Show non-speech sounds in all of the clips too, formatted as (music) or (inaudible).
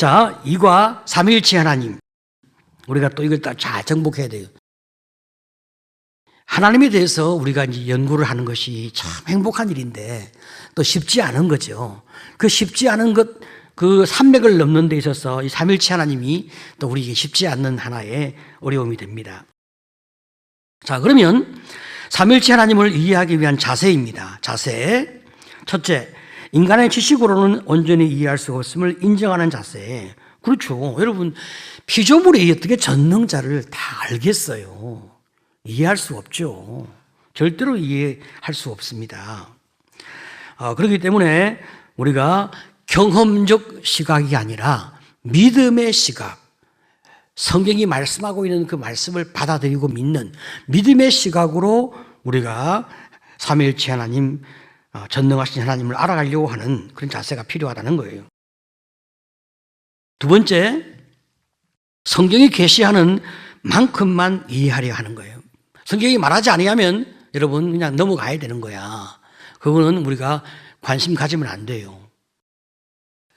자, 이과 삼일치 하나님. 우리가 또 이걸 딱잘 정복해야 돼요. 하나님에 대해서 우리가 이제 연구를 하는 것이 참 행복한 일인데 또 쉽지 않은 거죠. 그 쉽지 않은 것, 그 산맥을 넘는 데 있어서 이 삼일치 하나님이 또 우리에게 쉽지 않는 하나의 어려움이 됩니다. 자, 그러면 삼일치 하나님을 이해하기 위한 자세입니다. 자세. 첫째, 인간의 지식으로는 온전히 이해할 수 없음을 인정하는 자세. 그렇죠. 여러분, 피조물이 어떻게 전능자를 다 알겠어요. 이해할 수 없죠. 절대로 이해할 수 없습니다. 어, 그렇기 때문에 우리가 경험적 시각이 아니라 믿음의 시각, 성경이 말씀하고 있는 그 말씀을 받아들이고 믿는 믿음의 시각으로 우리가 삼일체 하나님, 어, 전능하신 하나님을 알아가려고 하는 그런 자세가 필요하다는 거예요. 두 번째, 성경이 계시하는 만큼만 이해하려 하는 거예요. 성경이 말하지 아니하면 여러분 그냥 넘어가야 되는 거야. 그거는 우리가 관심 가지면 안 돼요.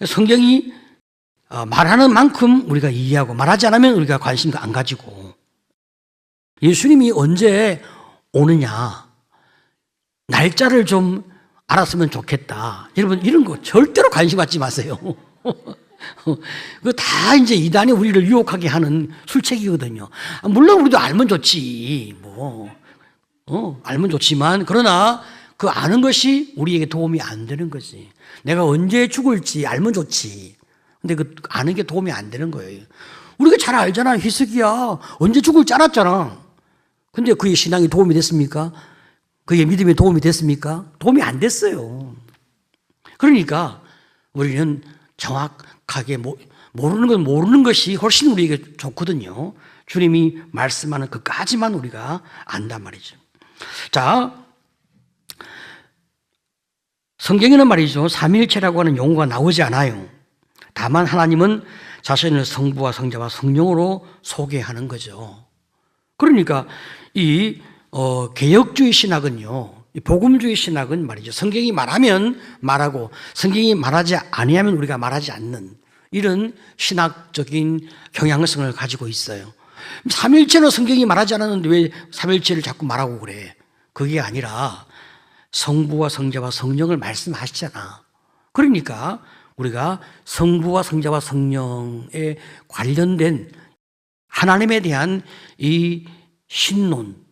성경이 어, 말하는 만큼 우리가 이해하고 말하지 않으면 우리가 관심 안 가지고 예수님이 언제 오느냐 날짜를 좀 알았으면 좋겠다. 여러분 이런 거 절대로 관심 갖지 마세요. (laughs) 그거 다 이제 이단이 우리를 유혹하게 하는 술책이거든요. 아, 물론 우리도 알면 좋지. 뭐, 어, 알면 좋지만, 그러나 그 아는 것이 우리에게 도움이 안 되는 거지. 내가 언제 죽을지 알면 좋지. 근데 그 아는 게 도움이 안 되는 거예요. 우리가 잘 알잖아. 희석이야. 언제 죽을지 알았잖아. 근데 그의 신앙이 도움이 됐습니까? 그의 믿음이 도움이 됐습니까? 도움이 안 됐어요. 그러니까 우리는 정확하게 모, 모르는 건 모르는 것이 훨씬 우리에게 좋거든요. 주님이 말씀하는 그까지만 우리가 안단 말이죠. 자, 성경에는 말이죠. 삼일체라고 하는 용어가 나오지 않아요. 다만 하나님은 자신을 성부와 성자와 성령으로 소개하는 거죠. 그러니까 이 어, 개혁주의 신학은요. 이 복음주의 신학은 말이죠. 성경이 말하면 말하고 성경이 말하지 아니하면 우리가 말하지 않는 이런 신학적인 경향성을 가지고 있어요. 삼일체는 성경이 말하지 않았는데 왜 삼일체를 자꾸 말하고 그래? 그게 아니라 성부와 성자와 성령을 말씀하시잖아. 그러니까 우리가 성부와 성자와 성령에 관련된 하나님에 대한 이 신론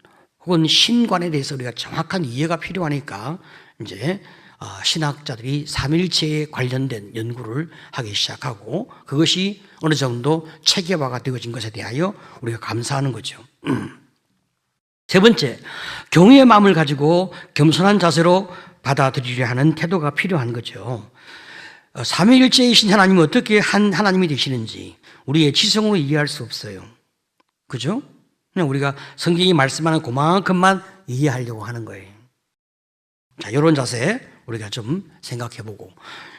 혹은 신관에 대해서 우리가 정확한 이해가 필요하니까 이제 어, 신학자들이 삼일체에 관련된 연구를 하기 시작하고 그것이 어느 정도 체계화가 되어진 것에 대하여 우리가 감사하는 거죠. (clears throat) 세 번째, 경외의 마음을 가지고 겸손한 자세로 받아들이려 하는 태도가 필요한 거죠. 어, 삼위일체이신 하나님은 어떻게 한 하나님이 되시는지 우리의 지성으로 이해할 수 없어요. 그죠? 그냥 우리가 성경이 말씀하는 그만큼만 이해하려고 하는 거예요. 자, 이런 자세 우리가 좀 생각해 보고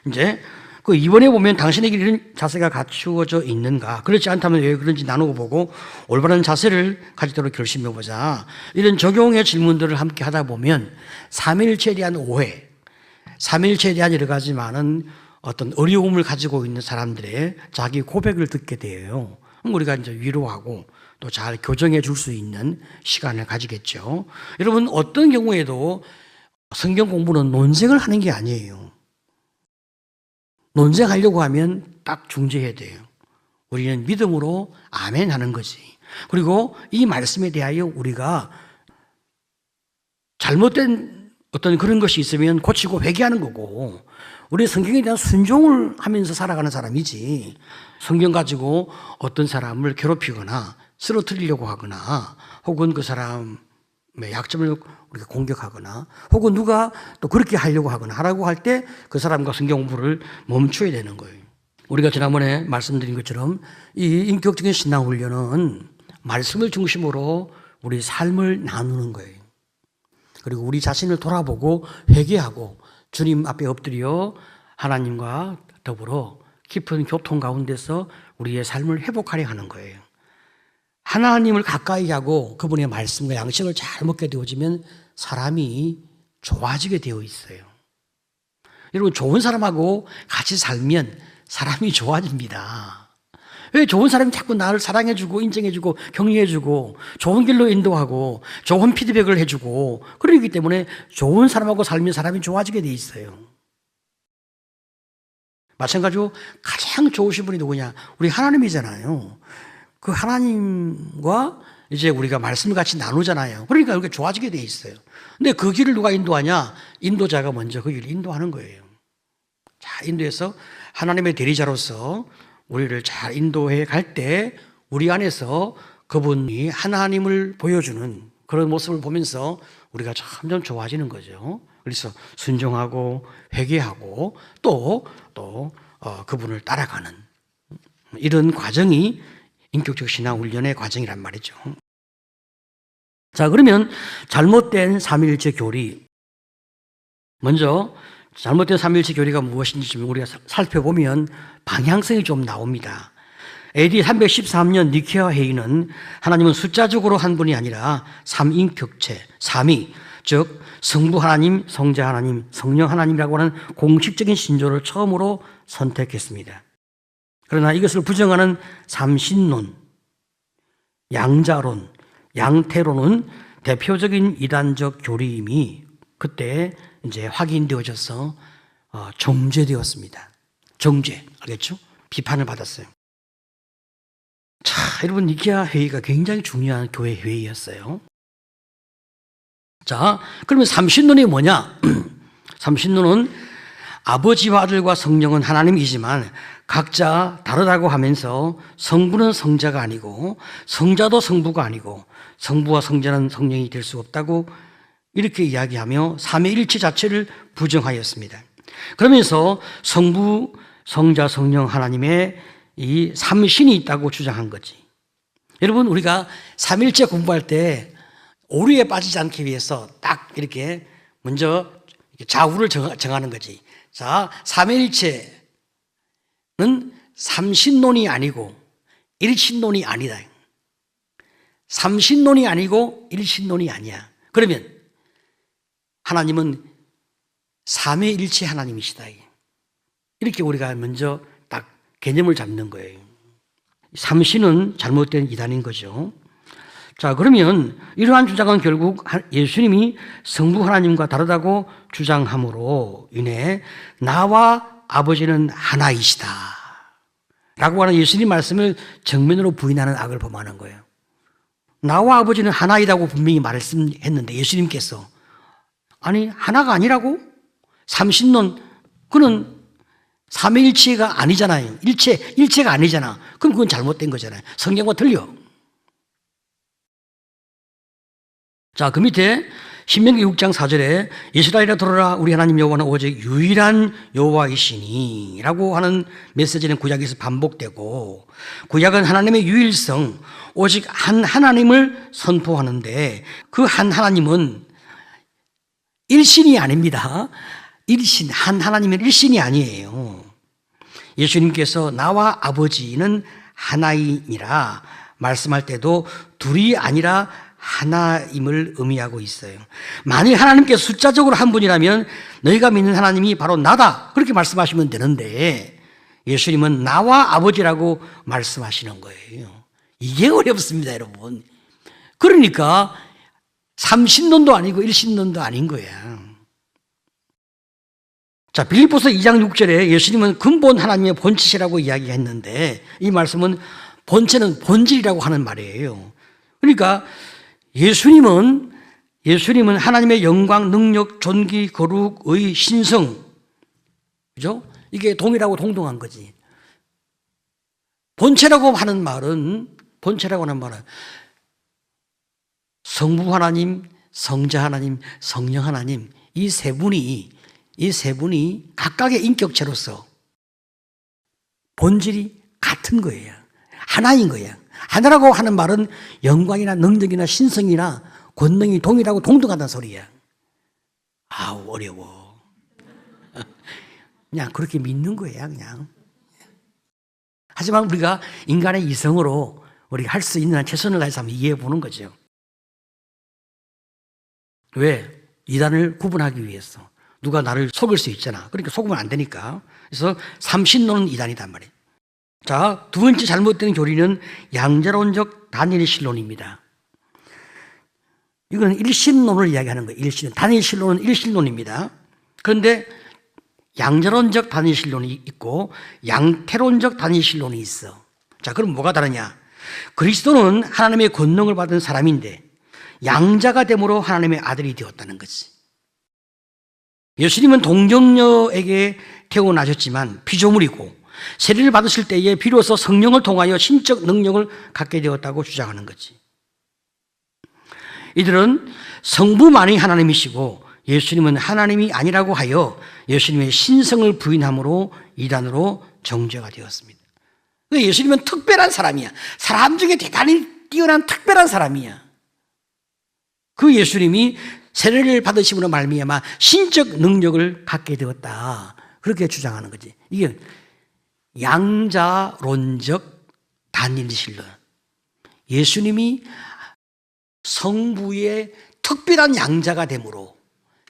이제 그 이번에 보면 당신에게 이런 자세가 갖추어져 있는가? 그렇지 않다면 왜 그런지 나누고 보고 올바른 자세를 가지도록 결심해 보자. 이런 적용의 질문들을 함께 하다 보면 삼일체에 대한 오해, 삼일체에 대한 여러 가지 많은 어떤 어려움을 가지고 있는 사람들의 자기 고백을 듣게 돼요. 우리가 이제 위로하고 또 잘 교정해 줄 수 있는 시간을 가지겠죠. 여러분 어떤 경우에도 성경 공부는 논쟁을 하는 게 아니에요. 논쟁하려고 하면 딱 중재해야 돼요. 우리는 믿음으로 아멘 하는 거지. 그리고 이 말씀에 대하여 우리가 잘못된 어떤 그런 것이 있으면 고치고 회개하는 거고, 우리 성경에 대한 순종을 하면서 살아가는 사람이지, 성경 가지고 어떤 사람을 괴롭히거나 쓰러뜨리려고 하거나, 혹은 그 사람의 약점을 우리가 공격하거나, 혹은 누가 또 그렇게 하려고 하거나 하라고 할 때 그 사람과 성경 공부를 멈춰야 되는 거예요. 우리가 지난번에 말씀드린 것처럼 이 인격적인 신앙 훈련은 말씀을 중심으로 우리 삶을 나누는 거예요. 그리고 우리 자신을 돌아보고 회개하고 주님 앞에 엎드려 하나님과 더불어 깊은 교통 가운데서 우리의 삶을 회복하려 하는 거예요. 하나님을 가까이 하고 그분의 말씀과 양식을 잘 먹게 되어지면 사람이 좋아지게 되어 있어요. 여러분, 좋은 사람하고 같이 살면 사람이 좋아집니다. 왜 좋은 사람이 자꾸 나를 사랑해주고 인정해주고 격려해주고 좋은 길로 인도하고 좋은 피드백을 해주고 그러기 때문에 좋은 사람하고 살면 사람이 좋아지게 돼 있어요. 마찬가지로 가장 좋으신 분이 누구냐? 우리 하나님이잖아요. 그 하나님과 이제 우리가 말씀을 같이 나누잖아요. 그러니까 이렇게 좋아지게 돼 있어요. 근데 그 길을 누가 인도하냐? 인도자가 먼저 그 길을 인도하는 거예요. 자, 인도에서 하나님의 대리자로서 우리를 잘 인도해 갈 때 우리 안에서 그분이 하나님을 보여주는 그런 모습을 보면서 우리가 점점 좋아지는 거죠. 그래서 순종하고 회개하고 또, 또, 어, 그분을 따라가는 이런 과정이 인격적 신앙 훈련의 과정이란 말이죠. 자, 그러면 잘못된 삼일체 교리. 먼저 잘못된 삼일체 교리가 무엇인지 좀 우리가 사- 살펴보면 방향성이 좀 나옵니다. AD 313년 니케아 회의는 하나님은 숫자적으로 한 분이 아니라 삼인격체, 삼위, 즉 성부 하나님, 성자 하나님, 성령 하나님이라고 하는 공식적인 신조를 처음으로 선택했습니다. 그러나 이것을 부정하는 삼신론, 양자론, 양태론은 대표적인 이단적 교리임이 그때 이제 확인되어져서 어, 정죄되었습니다. 정죄, 알겠죠? 비판을 받았어요. 자, 여러분 니케아 회의가 굉장히 중요한 교회 회의였어요. 자, 그러면 삼신론이 뭐냐? (clears throat) 삼신론은 아버지와 아들과 성령은 하나님이지만 각자 다르다고 하면서 성부는 성자가 아니고 성자도 성부가 아니고 성부와 성자는 성령이 될 수 없다고 이렇게 이야기하며 삼위일체 자체를 부정하였습니다. 그러면서 성부, 성자, 성령 하나님의 이 삼신이 있다고 주장한 거지. 여러분 우리가 삼일체 공부할 때 오류에 빠지지 않기 위해서 딱 이렇게 먼저 좌우를 정- 정하는 거지. 자, 삼일체 는 삼신론이 아니고 일신론이 아니다. 삼신론이 아니고 일신론이 아니야. 그러면 하나님은 삼위일체 하나님이시다. 이렇게 우리가 먼저 딱 개념을 잡는 거예요. 삼신은 잘못된 이단인 거죠. 자, 그러면 이러한 주장은 결국 하- 예수님이 성부 하나님과 다르다고 주장함으로 인해 나와 아버지는 하나이시다. 라고 하는 예수님 말씀을 정면으로 부인하는 악을 범하는 거예요. 나와 아버지는 하나이라고 분명히 말씀했는데 예수님께서 아니 하나가 아니라고 삼신론 그는 삼위일체가 아니잖아요. 일체 일체가 아니잖아. 그럼 그건 잘못된 거잖아요. 성경과 틀려. 자, 그 밑에 신명기 6장 4절에 이스라엘아 들어라 우리 하나님 여호와는 오직 유일한 여호와이시니라고 하는 메시지는 구약에서 반복되고 구약은 하나님의 유일성 오직 한 하나님을 선포하는데 그 한 하나님은 일신이 아닙니다. 일신 한 하나님은 일신이 아니에요. 예수님께서 나와 아버지는 하나이니라 말씀할 때도 둘이 아니라 하나임을 의미하고 있어요. 만일 하나님께서 숫자적으로 한 분이라면 너희가 믿는 하나님이 바로 나다. 그렇게 말씀하시면 되는데 예수님은 나와 아버지라고 말씀하시는 거예요. 이게 어렵습니다, 여러분. 그러니까 삼신론도 아니고 일신론도 아닌 거야. 자, 빌립보서 2장 6절에 예수님은 근본 하나님의 본체시라고 이야기했는데 이 말씀은 본체는 본질이라고 하는 말이에요. 그러니까 예수님은 예수님은 하나님의 영광, 능력, 존귀, 거룩 의 신성. 그죠? 이게 동일하고 동등한 거지. 본체라고 하는 말은 본체라고 하는 말은 성부 하나님, 성자 하나님, 성령 하나님 이 세 분이 이 세 분이 각각의 인격체로서 본질이 같은 거예요. 하나인 거예요. 하나라고 하는 말은 영광이나 능력이나 신성이나 권능이 동일하고 동등하다는 소리야. 아우 어려워. (laughs) 그냥 그렇게 믿는 거야 그냥. 하지만 우리가 인간의 이성으로 우리가 할 수 있는 한 최선을 다해서 한번 이해해 보는 거죠. 왜? 이단을 구분하기 위해서. 누가 나를 속일 수 있잖아. 그러니까 속으면 안 되니까. 그래서 삼신론은 이단이단 말이에요. 자, 두 번째 잘못된 교리는 양자론적 단일 신론입니다. 이건 일신론을 이야기하는 거예요. 일신. 단일 신론은 일신론입니다. 그런데 양자론적 단일 신론이 있고 양태론적 단일 신론이 있어. 자, 그럼 뭐가 다르냐? 그리스도는 하나님의 권능을 받은 사람인데 양자가 됨으로 하나님의 아들이 되었다는 거지. 예수님은 동정녀에게 태어나셨지만 피조물이고 세례를 받으실 때에 비로소 성령을 통하여 신적 능력을 갖게 되었다고 주장하는 거지. 이들은 성부만이 하나님이시고 예수님은 하나님이 아니라고 하여 예수님의 신성을 부인함으로 이단으로 정죄가 되었습니다. 예수님은 특별한 사람이야. 사람 중에 대단히 뛰어난 특별한 사람이야. 그 예수님이 세례를 받으심으로 말미암아 신적 능력을 갖게 되었다. 그렇게 주장하는 거지. 이게 양자론적 단일신론. 예수님이 성부의 특별한 양자가 되므로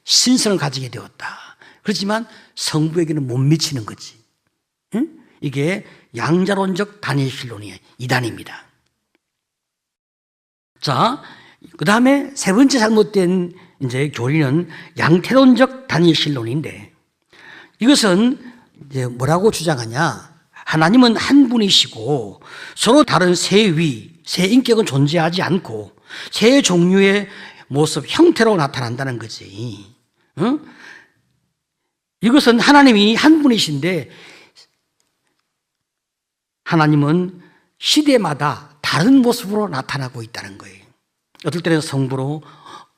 신성을 가지게 되었다. 그렇지만 성부에게는 못 미치는 거지. 응? 이게 양자론적 단일신론이 이단입니다. 자, 그 다음에 세 번째 잘못된 이제 교리는 양태론적 단일신론인데 이것은 이제 뭐라고 주장하냐? 하나님은 한 분이시고 서로 다른 세 위, 세 인격은 존재하지 않고 세 종류의 모습, 형태로 나타난다는 거지. 응? 이것은 하나님이 한 분이신데 하나님은 시대마다 다른 모습으로 나타나고 있다는 거예요. 어떨 때는 성부로,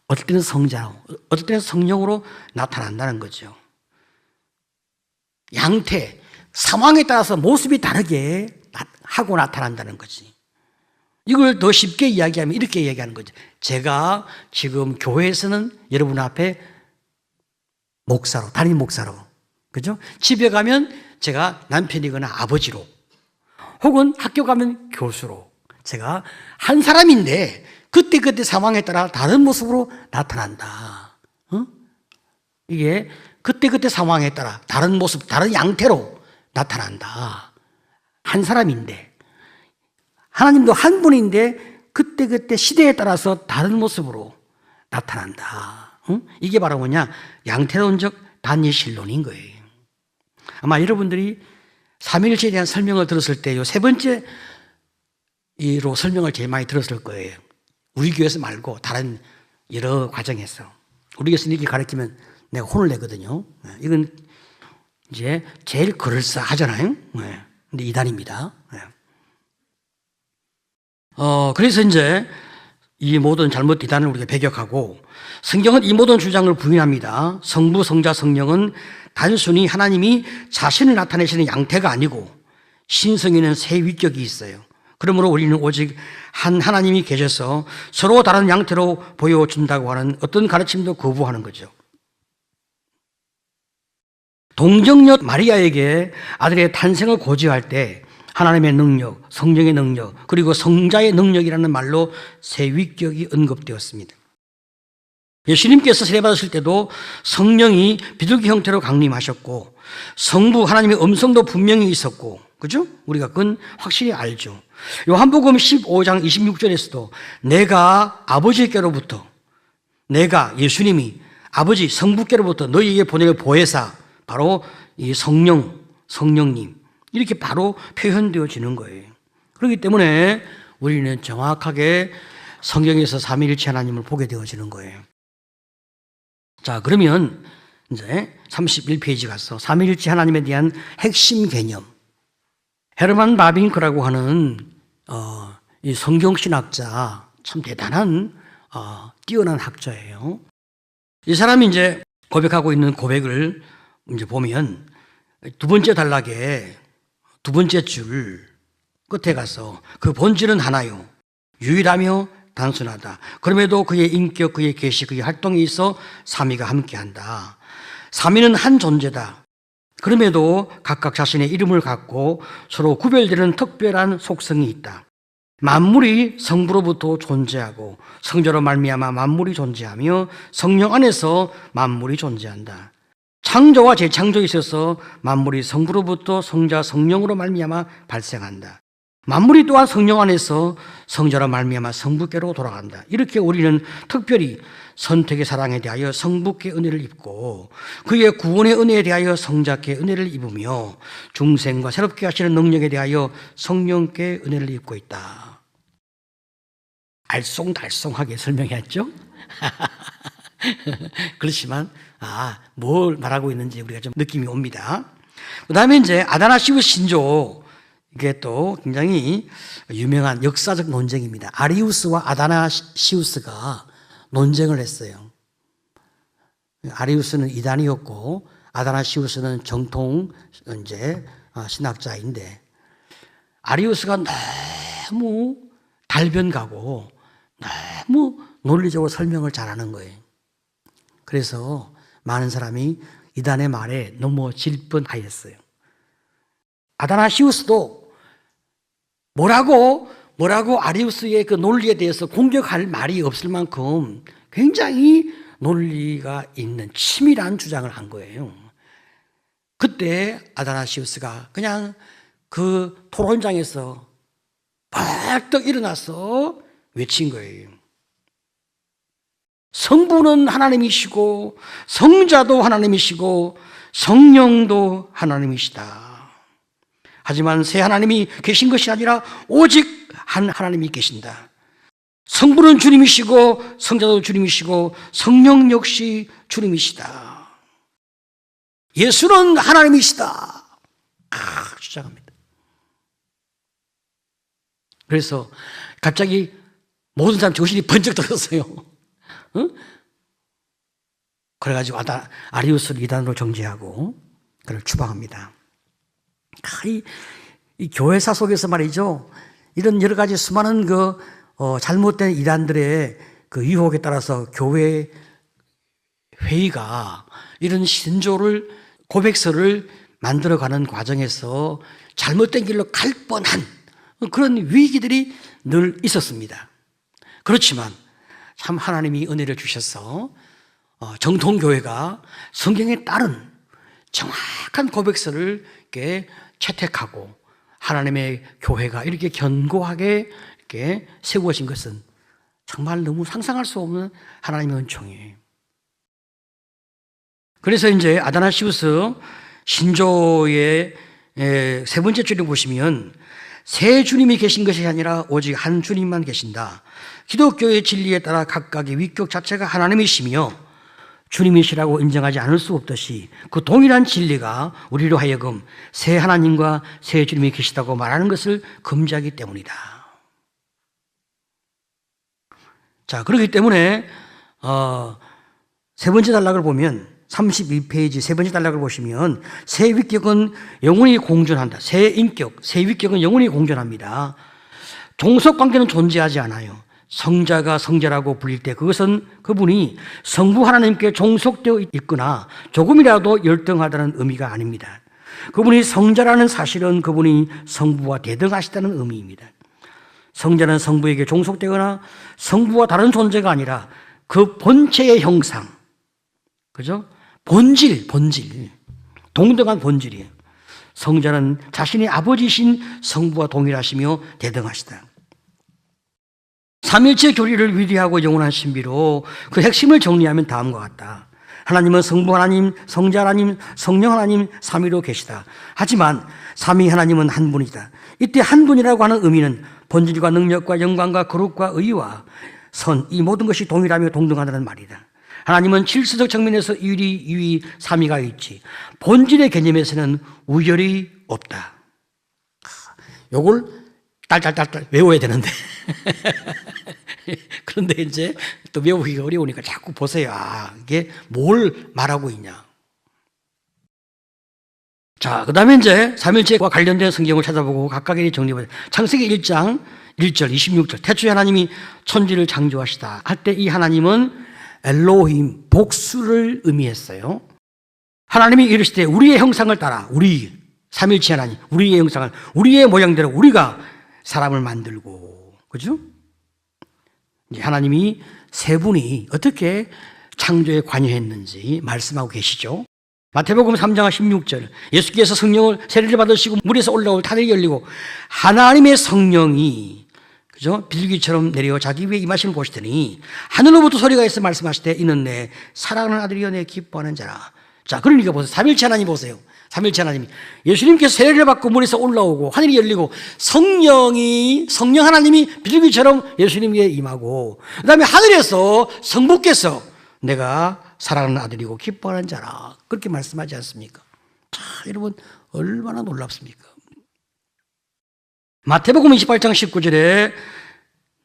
어떨 때는 성자로, 어떨 때는 성령으로 나타난다는 거죠. 양태, 상황에 따라서 모습이 다르게 하고 나타난다는 거지. 이걸 더 쉽게 이야기하면 이렇게 이야기하는 거죠. 제가 지금 교회에서는 여러분 앞에 목사로, 담임 목사로, 그죠? 집에 가면 제가 남편이거나 아버지로, 혹은 학교 가면 교수로, 제가 한 사람인데 그때그때 상황에 따라 다른 모습으로 나타난다. 어? 이게 그때그때 상황에 따라 다른 모습, 다른 양태로 나타난다. 한 사람인데. 하나님도 한 분인데 그때 그때 시대에 따라서 다른 모습으로 나타난다. 응? 이게 바로 뭐냐? 양태론적 단일신론인 거예요. 아마 여러분들이 삼일체에 대한 설명을 들었을 때 요 세 번째 이로 설명을 제일 많이 들었을 거예요. 우리 교회에서 말고 다른 여러 과정에서. 우리 이렇게 가르치면 내가 혼을 내거든요. 네, 이건 이제 제일 그럴싸하잖아요. 네, 근데 이단입니다. 네. 어, 그래서 이제 이 모든 잘못 이단을 우리가 배격하고 성경은 이 모든 주장을 부인합니다. 성부, 성자, 성령은 단순히 하나님이 자신을 나타내시는 양태가 아니고 신성에는 세 위격이 있어요. 그러므로 우리는 오직 한 하나님이 계셔서 서로 다른 양태로 보여준다고 하는 어떤 가르침도 거부하는 거죠. 동정녀 마리아에게 아들의 탄생을 고지할 때 하나님의 능력, 성령의 능력, 그리고 성자의 능력이라는 말로 세 위격이 언급되었습니다. 예수님께서 세례받으실 때도 성령이 비둘기 형태로 강림하셨고 성부 하나님의 음성도 분명히 있었고 그죠? 우리가 그건 확실히 알죠. 요한복음 15장 26절에서도 내가 아버지께로부터 내가 예수님이 아버지 성부께로부터 너희에게 보내를 보혜사 바로 이 성령 성령님 이렇게 바로 표현되어지는 거예요. 그렇기 때문에 우리는 정확하게 성경에서 삼위일체 하나님을 보게 되어지는 거예요. 자, 그러면 이제 31페이지 가서 삼위일체 하나님에 대한 핵심 개념. 헤르만 바빙크라고 하는 어, 이 성경 신학자 참 대단한 어, 뛰어난 학자예요. 이 사람이 이제 고백하고 있는 고백을 이제 보면 두 번째 단락에 두 번째 줄 끝에 가서 그 본질은 하나요. 유일하며 단순하다. 그럼에도 그의 인격, 그의 계시, 그의 활동이 있어 삼위가 함께한다. 삼위는 한 존재다. 그럼에도 각각 자신의 이름을 갖고 서로 구별되는 특별한 속성이 있다. 만물이 성부로부터 존재하고 성자로 말미암아 만물이 존재하며 성령 안에서 만물이 존재한다. 창조와 재창조에 있어서 만물이 성부로부터 성자 성령으로 말미암아 발생한다. 만물이 또한 성령 안에서 성자로 말미암아 성부께로 돌아간다. 이렇게 우리는 특별히 선택의 사랑에 대하여 성부께 은혜를 입고 그의 구원의 은혜에 대하여 성자께 은혜를 입으며 중생과 새롭게 하시는 능력에 대하여 성령께 은혜를 입고 있다. 알쏭달쏭하게 설명했죠? (laughs) 그렇지만 아, 뭘 말하고 있는지 우리가 좀 느낌이 옵니다. 그 다음에 이제 아다나시우 신조 이게 또 굉장히 유명한 역사적 논쟁입니다. 아리우스와 아다나시우스가 논쟁을 했어요. 아리우스는 이단이었고 아다나시우스는 정통 이제 신학자인데 아리우스가 너무 달변가고 너무 논리적으로 설명을 잘하는 거예요. 그래서 많은 사람이 이단의 말에 넘어질 뻔하였어요. 아다나시우스도 뭐라고 뭐라고 아리우스의 그 논리에 대해서 공격할 말이 없을 만큼 굉장히 논리가 있는 치밀한 주장을 한 거예요. 그때 아다나시우스가 그냥 그 토론장에서 벌떡 일어나서 외친 거예요. 성부는 하나님이시고 성자도 하나님이시고 성령도 하나님이시다. 하지만 세 하나님이 계신 것이 아니라 오직 한 하나님이 계신다. 성부는 주님이시고 성자도 주님이시고 성령 역시 주님이시다. 예수는 하나님이시다. 아, 주장합니다. 그래서 갑자기 모든 사람 정신이 번쩍 들었어요. 응? 그래가지고 아다, 아리우스를 이단으로 정죄하고 그를 추방합니다. 아, 이, 이 교회사 속에서 말이죠. 이런 여러 가지 수많은 그 어, 잘못된 이단들의 그 유혹에 따라서 교회 회의가 이런 신조를 고백서를 만들어가는 과정에서 잘못된 길로 갈 뻔한 그런 위기들이 늘 있었습니다. 그렇지만 참 하나님이 은혜를 주셔서 어, 정통교회가 성경에 따른 정확한 고백서를 이렇게 채택하고 하나님의 교회가 이렇게 견고하게 이렇게 세워진 것은 정말 너무 상상할 수 없는 하나님의 은총이에요. 그래서 이제 아다나시우스 신조의 세 번째 줄에 보시면 세 주님이 계신 것이 아니라 오직 한 주님만 계신다. 기독교의 진리에 따라 각각의 위격 자체가 하나님이시며 주님이시라고 인정하지 않을 수 없듯이 그 동일한 진리가 우리로 하여금 새 하나님과 새 주님이 계시다고 말하는 것을 금지하기 때문이다. 자, 그렇기 때문에 어, 세 번째 단락을 보면 32페이지 세 번째 단락을 보시면 새 위격은 영원히 공존한다. 새 인격, 새 위격은 영원히 공존합니다. 종속 관계는 존재하지 않아요. 성자가 성자라고 불릴 때 그것은 그분이 성부 하나님께 종속되어 있거나 조금이라도 열등하다는 의미가 아닙니다. 그분이 성자라는 사실은 그분이 성부와 대등하시다는 의미입니다. 성자는 성부에게 종속되거나 성부와 다른 존재가 아니라 그 본체의 형상, 그죠? 본질, 본질. 동등한 본질이에요. 성자는 자신의 아버지신 성부와 동일하시며 대등하시다. 삼일체 교리를 위대하고 영원한 신비로 그 핵심을 정리하면 다음과 같다. 하나님은 성부 하나님, 성자 하나님, 성령 하나님, 삼위로 계시다. 하지만 삼위 하나님은 한 분이다. 이때 한 분이라고 하는 의미는 본질과 능력과 영광과 거룩과 의와 선, 이 모든 것이 동일하며 동등하다는 말이다. 하나님은 질서적 측면에서 유리, 유위, 삼위가 있지. 본질의 개념에서는 우열이 없다. 요걸 딸딸딸딸 외워야 되는데. (laughs) 그런데 이제 또 외우기가 어려우니까 자꾸 보세요. 아, 이게 뭘 말하고 있냐. 자, 그 다음에 이제 삼일체와 관련된 성경을 찾아보고 각각의 정리해 창세기 1장 1절, 26절. 태초에 하나님이 천지를 창조하시다. 할 때 이 하나님은 엘로힘, 복수를 의미했어요. 하나님이 이르시되 우리의 형상을 따라, 우리, 삼일체 하나님, 우리의 형상을, 우리의 모양대로 우리가 사람을 만들고, 그죠? 하나님이 세 분이 어떻게 창조에 관여했는지 말씀하고 계시죠. 마태복음 3장 16절 예수께서 성령을 세례를 받으시고 물에서 올라올 타들이 열리고 하나님의 성령이 그죠? 비둘기처럼 내려 자기 위에 임하심을 보시더니 하늘로부터 소리가 있어 말씀하시되 이는 내 사랑하는 아들이여 내 기뻐하는 자라. 자, 그러니까 보세요. 삼일체 하나님 보세요. 삼일체 하나님이 예수님께서 세례를 받고 물에서 올라오고 하늘이 열리고 성령이 성령 하나님이 비둘기처럼 예수님 위에 임하고 그다음에 하늘에서 성부께서 내가 사랑하는 아들이고 기뻐하는 자라 그렇게 말씀하지 않습니까? 자, 여러분 얼마나 놀랍습니까? 마태복음 28장 19절에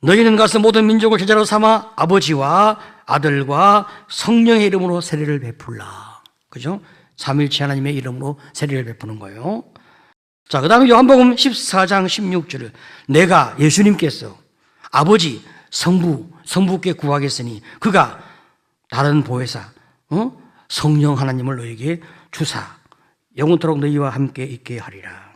너희는 가서 모든 민족을 제자로 삼아 아버지와 아들과 성령의 이름으로 세례를 베풀라. 그죠? 삼일체 하나님의 이름으로 세례를 베푸는 거예요. 자, 그 다음에 요한복음 14장 16절을 내가 예수님께서 아버지, 성부, 성부께 구하겠으니 그가 다른 보혜사, 어? 성령 하나님을 너에게 주사 영원토록 너희와 함께 있게 하리라.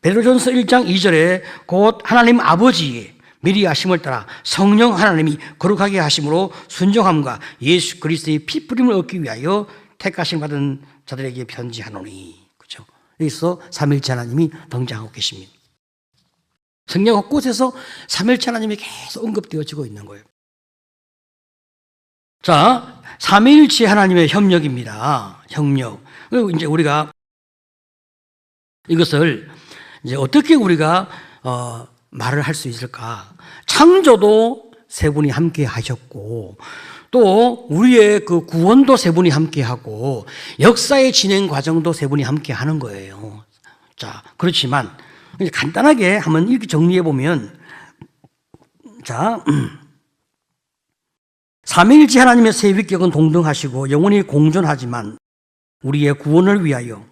베드로전서 1장 2절에 곧 하나님 아버지의 미리 하심을 따라 성령 하나님이 거룩하게 하심으로 순종함과 예수 그리스도의 피 뿌림을 얻기 위하여 택하심 받은 자들에게 편지하노니 그렇죠? 여기서 삼일체 하나님이 등장하고 계십니다. 성경 곳곳에서 삼일체 하나님이 계속 언급되어지고 있는 거예요. 자, 삼일체 하나님의 협력입니다. 협력. 그리고 이제 우리가 이것을 이제 어떻게 우리가 어, 말을 할 수 있을까? 창조도 세 분이 함께 하셨고, 또 우리의 그 구원도 세 분이 함께 하고, 역사의 진행 과정도 세 분이 함께 하는 거예요. 자, 그렇지만 간단하게 한번 이렇게 정리해 보면, 자, (clears throat) 삼위일체 하나님의 세 위격은 동등하시고 영원히 공존하지만 우리의 구원을 위하여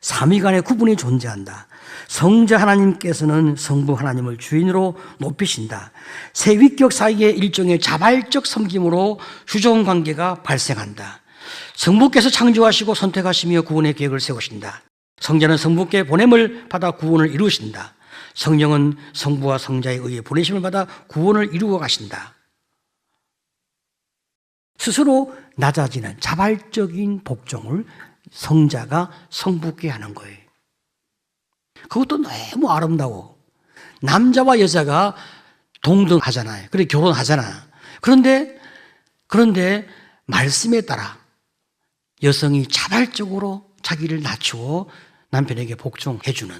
삼위 간의 구분이 존재한다. 성자 하나님께서는 성부 하나님을 주인으로 높이신다. 세 위격 사이에 일종의 자발적 섬김으로 휴종 관계가 발생한다. 성부께서 창조하시고 선택하시며 구원의 계획을 세우신다. 성자는 성부께 보냄을 받아 구원을 이루신다. 성령은 성부와 성자에 의해 보내심을 받아 구원을 이루어 가신다. 스스로 낮아지는 자발적인 복종을 성자가 성부께 하는 거예요. 그것도 너무 아름다워. 남자와 여자가 동등하잖아요. 그래 결혼하잖아요. 그런데 그런데 말씀에 따라 여성이 자발적으로 자기를 낮추어 남편에게 복종해 주는.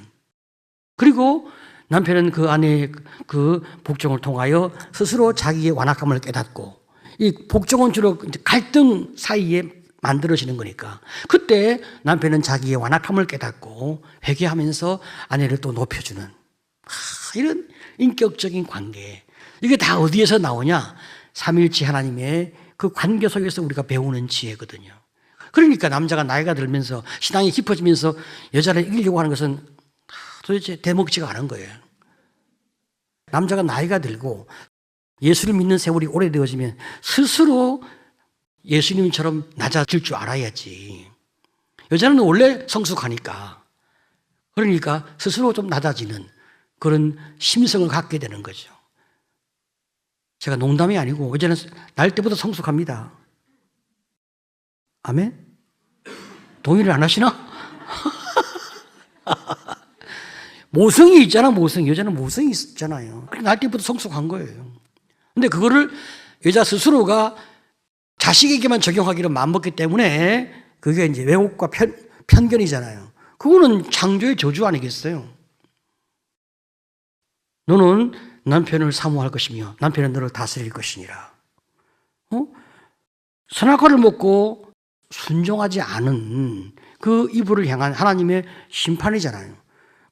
그리고 남편은 그 안에 그 복종을 통하여 스스로 자기의 완악함을 깨닫고 이 복종은 주로 갈등 사이에 만들어지는 거니까. 그때 남편은 자기의 완악함을 깨닫고 회개하면서 아내를 또 높여주는 하, 이런 인격적인 관계. 이게 다 어디에서 나오냐? 삼일치 하나님의 그 관계 속에서 우리가 배우는 지혜거든요. 그러니까 남자가 나이가 들면서 신앙이 깊어지면서 여자를 이기려고 하는 것은 도대체 대먹지가 않은 거예요. 남자가 나이가 들고 예수를 믿는 세월이 오래되어지면 스스로 예수님처럼 낮아질 줄 알아야지. 여자는 원래 성숙하니까. 그러니까 스스로 좀 낮아지는 그런 심성을 갖게 되는 거죠. 제가 농담이 아니고 여자는 날 때보다 성숙합니다. 아멘? 동의를 안 하시나? (laughs) 모성이 있잖아, 모성. 여자는 모성이 있잖아요. 날 때보다 성숙한 거예요. 근데 그거를 여자 스스로가 자식에게만 적용하기를 마음먹기 때문에 그게 이제 왜곡과 편, 편견이잖아요. 그거는 창조의 저주 아니겠어요? 너는 남편을 사모할 것이며 남편은 너를 다스릴 것이니라. 어? 선악과를 먹고 순종하지 않은 그 이불을 향한 하나님의 심판이잖아요.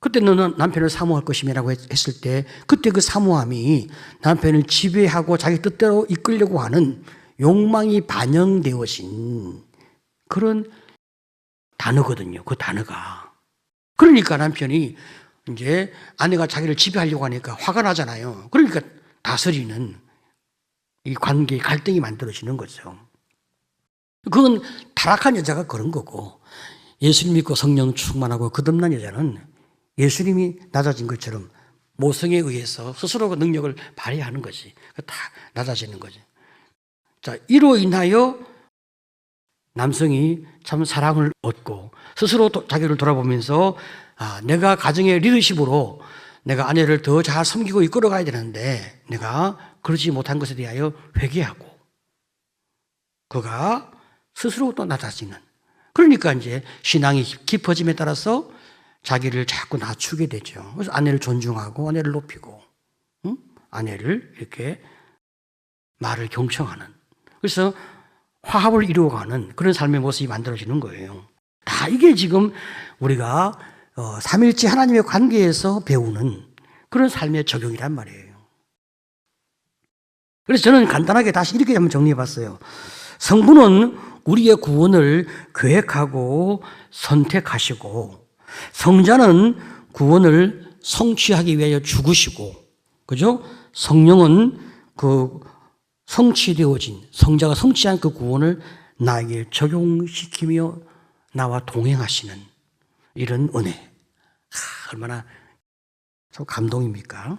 그때 너는 남편을 사모할 것이라고 했을 때 그때 그 사모함이 남편을 지배하고 자기 뜻대로 이끌려고 하는 욕망이 반영되어진 그런 단어거든요. 그 단어가. 그러니까 남편이 이제 아내가 자기를 지배하려고 하니까 화가 나잖아요. 그러니까 다스리는 이 관계 갈등이 만들어지는 거죠. 그건 타락한 여자가 그런 거고 예수님 믿고 성령 충만하고 거듭난 여자는 예수님이 낮아진 것처럼 모성에 의해서 스스로 그 능력을 발휘하는 거지. 다 낮아지는 거지. 자, 이로 인하여 남성이 참 사랑을 얻고 스스로 또 자기를 돌아보면서 아, 내가 가정의 리더십으로 내가 아내를 더 잘 섬기고 이끌어가야 되는데 내가 그러지 못한 것에 대하여 회개하고 그가 스스로 또 낮아지는 그러니까 이제 신앙이 깊어짐에 따라서 자기를 자꾸 낮추게 되죠. 그래서 아내를 존중하고 아내를 높이고 응? 아내를 이렇게 말을 경청하는 그래서 화합을 이루어가는 그런 삶의 모습이 만들어지는 거예요. 다 이게 지금 우리가 어, 삼일째 하나님의 관계에서 배우는 그런 삶의 적용이란 말이에요. 그래서 저는 간단하게 다시 이렇게 한번 정리해 봤어요. 성부는 우리의 구원을 계획하고 선택하시고 성자는 구원을 성취하기 위하여 죽으시고 그죠? 성령은 그 성취되어진 성자가 성취한 그 구원을 나에게 적용시키며 나와 동행하시는 이런 은혜. 아, 얼마나 참 감동입니까?